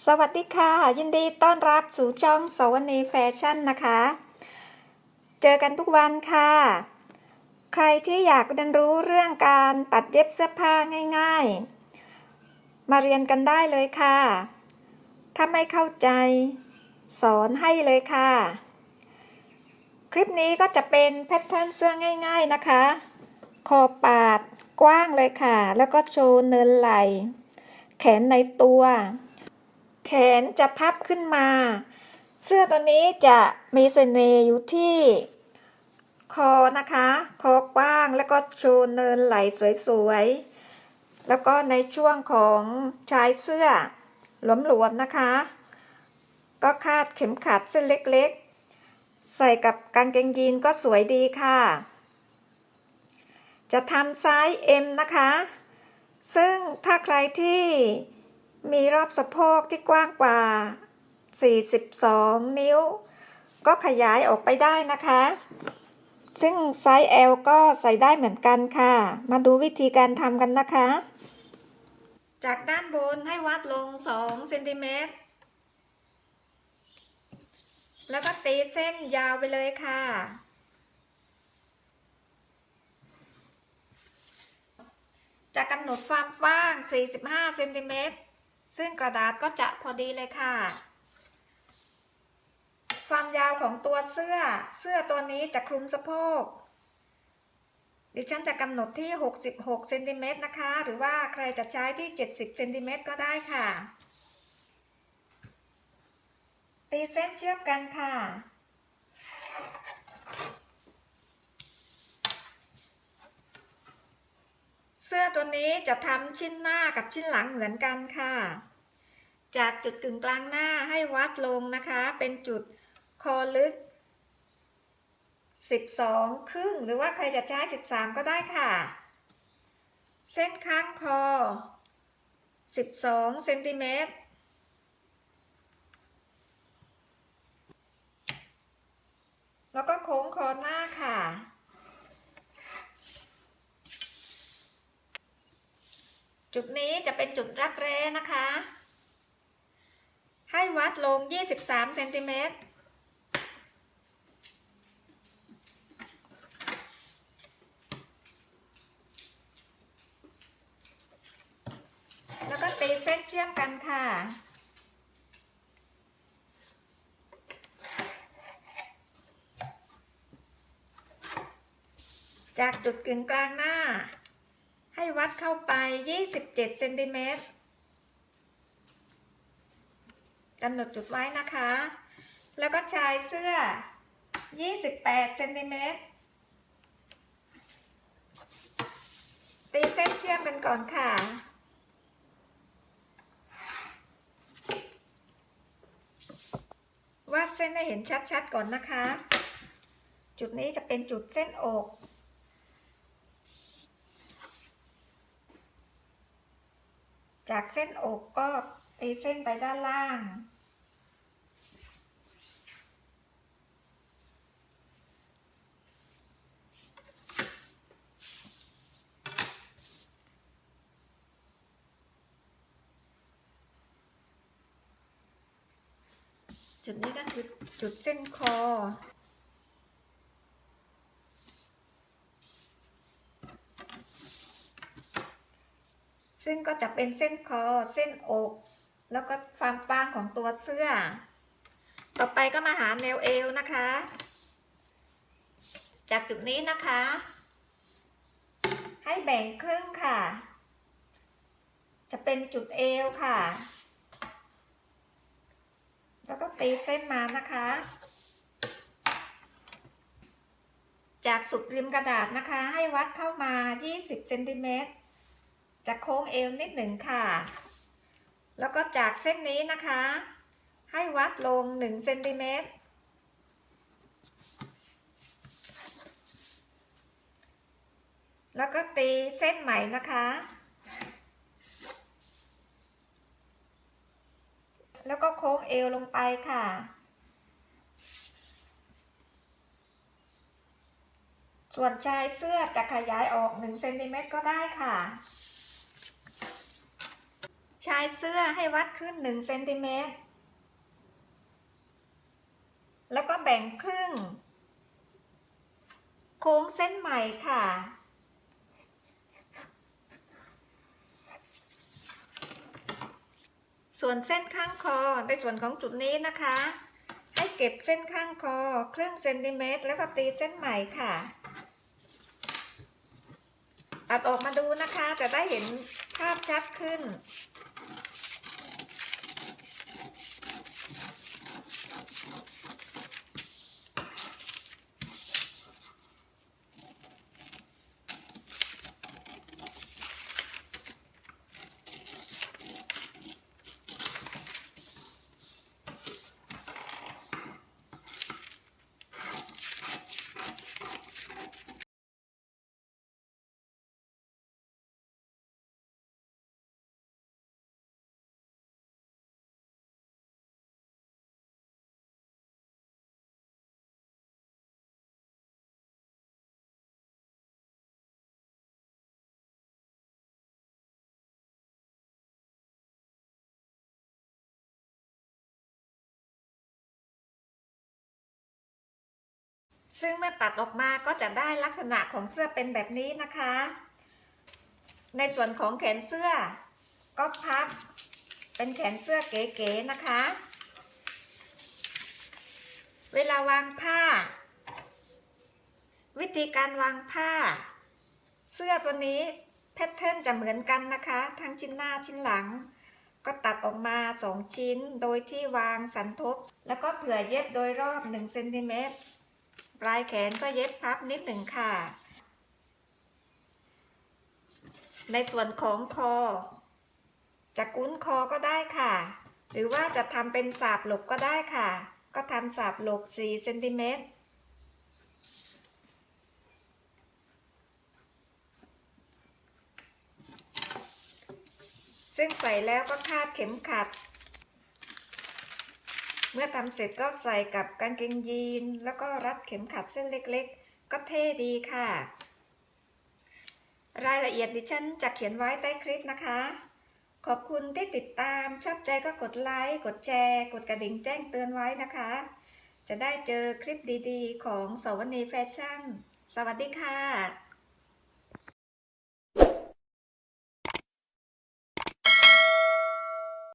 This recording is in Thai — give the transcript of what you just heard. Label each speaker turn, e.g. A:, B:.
A: สวัสดีค่ะ ยินดีต้อนรับสู่ช่องสวนีแฟชั่นนะคะ เจอกันทุกวันค่ะ ใครที่อยากเรียนรู้เรื่องการตัดเย็บเสื้อผ้าง่าย ๆ มาเรียนกันได้เลยค่ะ ถ้าไม่เข้าใจ สอนให้เลยค่ะ คลิปนี้ก็จะเป็นแพทเทิร์นเสื้อง่าย ๆนะคะ คอปาดกว้างเลยค่ะ แล้วก็โชว์เนินไหล่ แขนในตัว นจะพับขึ้นมา เสื้อตัวนี้จะมีเสน่ห์อยู่ที่คอนะคะ คอกว้างแล้วก็โชว์เนินไหลสวยๆ แล้วก็ในช่วงของชายเสื้อหลวมๆนะคะ ก็คาดเข็มขัดเส้นเล็กๆ ใส่กับกางเกงยีนก็สวยดีค่ะ จะทำไซส์ M นะคะ ซึ่งถ้าใครที่ มีรอบสะโพกที่กว้างกว่า 42 นิ้ว ก็ขยายออกไปได้นะคะ ซึ่งไซส์ L ก็ใส่ได้เหมือนกันค่ะ มาดูวิธีการทำกันนะคะ จากด้านบนให้วัดลง 2 เซนติเมตร แล้วก็ตีเส้นยาวไปเลยค่ะจะกำหนดความกว้าง 45 เซนติเมตร ซึ่งกระดาษก็จะพอดีเลยค่ะ ความยาวของตัวเสื้อ เสื้อตัวนี้จะคลุมสะโพก ดิฉันจะกำหนดที่ 66เซนติเมตรนะคะ หรือว่าใครจะใช้ที่ 70เซนติเมตรก็ได้ค่ะ ตีเส้นเชื่อมกันค่ะ สื้อตัวนี้จะทำชิ้นหน้ากับชิ้นหลังเหมือนกันค่ะ จากจุดกึ่งกลางหน้าให้วัดลงนะคะ เป็นจุดคอลึก 12 ครึ่ง หรือว่าใครจะใช้ 13 ก็ได้ค่ะ เส้นข้างคอ 12เซนติเมตร แล้วก็โค้งคอหน้าค่ะ จุดนี้จะเป็นจุดรักแร้นะคะ ให้วัดลง 23เซนติเมตรแล้วก็ตีเส้นเชื่อมกันค่ะจากจุดกึ่งกลางหน้า ให้วัดเข้าไป 27 เซนติเมตรกำหนดจุดไว้นะคะ แล้วก็ชายเสื้อ 28 เซนติเมตร ตีเส้นเชื่อมกันก่อนค่ะวาดเส้นให้เห็นชัดๆก่อนนะคะ จุดนี้จะเป็นจุดเส้นอก จากเส้นอกก็ตีเส้นไปด้านล่าง จุดนี้ก็คือจุดเส้นคอ ซึ่งก็จะเป็นเส้นคอ เส้นอก แล้วก็ความกว้างของตัวเสื้อ ต่อไปก็มาหาแนวเอวนะคะ จากจุดนี้นะคะ ให้แบ่งครึ่งค่ะ จะเป็นจุดเอวค่ะ แล้วก็ตีเส้นมานะคะ จากสุดริมกระดาษนะคะ ให้วัดเข้ามา 20เซนติเมตร จะโค้งเอวนิดหนึ่งค่ะ แล้วก็จากเส้นนี้นะคะ ให้วัดลง1เซนติเมตรแล้วก็ตีเส้นใหม่นะคะ แล้วก็โค้งเอวลงไปค่ะ ส่วนชายเสื้อจะขยายออก1เซนติเมตรก็ได้ค่ะ ชายเสื้อให้วัดขึ้น1เซนติเมตร แล้วก็แบ่งครึ่ง โค้งเส้นใหม่ค่ะ ส่วนเส้นข้างคอในส่วนของจุดนี้นะคะ ให้เก็บเส้นข้างคอครึ่งเซนติเมตร แล้วก็ตีเส้นใหม่ค่ะ ตัดออกมาดูนะคะจะได้เห็น ภาพชัดขึ้น ซึ่งเมื่อตัดออกมาก็จะได้ลักษณะของเสื้อเป็นแบบนี้นะคะ ในส่วนของแขนเสื้อ ก็พับเป็นแขนเสื้อเก๋ๆนะคะ เวลาวางผ้า วิธีการวางผ้า เสื้อตัวนี้แพทเทิร์นจะเหมือนกันนะคะ ทั้งชิ้นหน้าชิ้นหลัง ก็ตัดออกมา2ชิ้นโดยที่วางสันทบ แล้วก็เผื่อเย็บโดยรอบ1เซนติเมตร ปลายแขนก็เย็บพับนิดหนึ่งค่ะ ในส่วนของคอ จะกุ้นคอก็ได้ค่ะ หรือว่าจะทำเป็นสาบหลบก็ได้ค่ะ ก็ทำสาบหลบ4เซนติเมตรซึ่งใส่แล้วก็คาดเข็มขัด เมื่อทำเสร็จก็ใส่กับกางเกงยีน แล้วก็รัดเข็มขัดเส้นเล็กๆ ก็เท่ดีค่ะ รายละเอียดดิฉันจะเขียนไว้ใต้คลิปนะคะ ขอบคุณที่ติดตาม ชอบใจก็กดไลค์ กดแชร์ กดกระดิ่งแจ้งเตือนไว้นะคะ จะได้เจอคลิปดีๆ ของสวนีแฟชั่น สวัสดีค่ะ